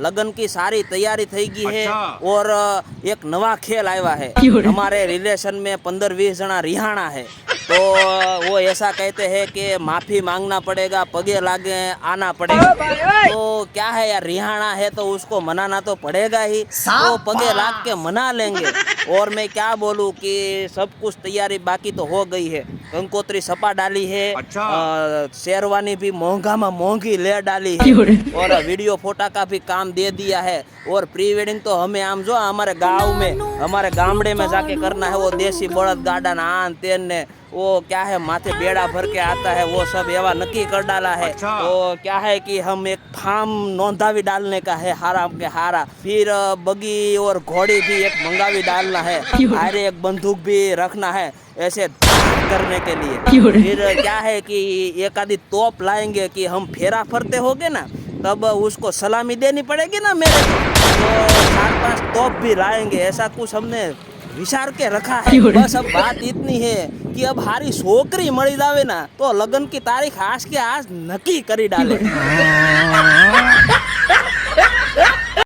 लगन की सारी तैयारी થઈ ગઈ है अच्छा। और अ, एक नवा खेल आया है हमारे रिलेशन में पंद्रह बीस जना रिहाना है तो वो ऐसा कहते हैं कि माफ़ी मांगना पड़ेगा पगे लागे आना पड़ेगा। तो क्या है यार रिहाना है तो उसको मनाना तो पड़ेगा ही। तो पगे लाग के मना लेंगे। और मैं क्या बोलूँ कि सब कुछ तैयारी बाकी तो हो गई है। कंकोत्री सपा डाली है अच्छा। अ, शेरवानी भी महँगा में महँगी ले डाली है। और वीडियो फोटा का भी काम दे दिया है। और प्री वेडिंग तो हमें आम जो हमारे गाँव में हमारे गामड़े में जाके करना है वो देसी बड़द गार्डन आन तेन ने वो क्या है माथे बेड़ा भर के आता है वो सब एवा नक्की कर डाला है। अच्छा। तो क्या है कि हम एक फार्म नौंधावी डालने का है हारा के हारा। फिर बगी और घोड़ी भी एक मंगावी डालना है। अरे एक बंदूक भी रखना है ऐसे करने के लिए। फिर क्या है कि एक आधी तोप लाएँगे कि हम फेरा फरते होगे ना तब उसको सलामी देनी पड़ेगी ना मेरे को। तो चार पाँच तोप भी लाएँगे ऐसा कुछ हमने વિચાર के रखा है बस अब बात इतनी है कि अब हारी छोकरी मળી જાવે ના તો લગન की તારીખ આજ કે આજ નક્કી કરી ડાલે.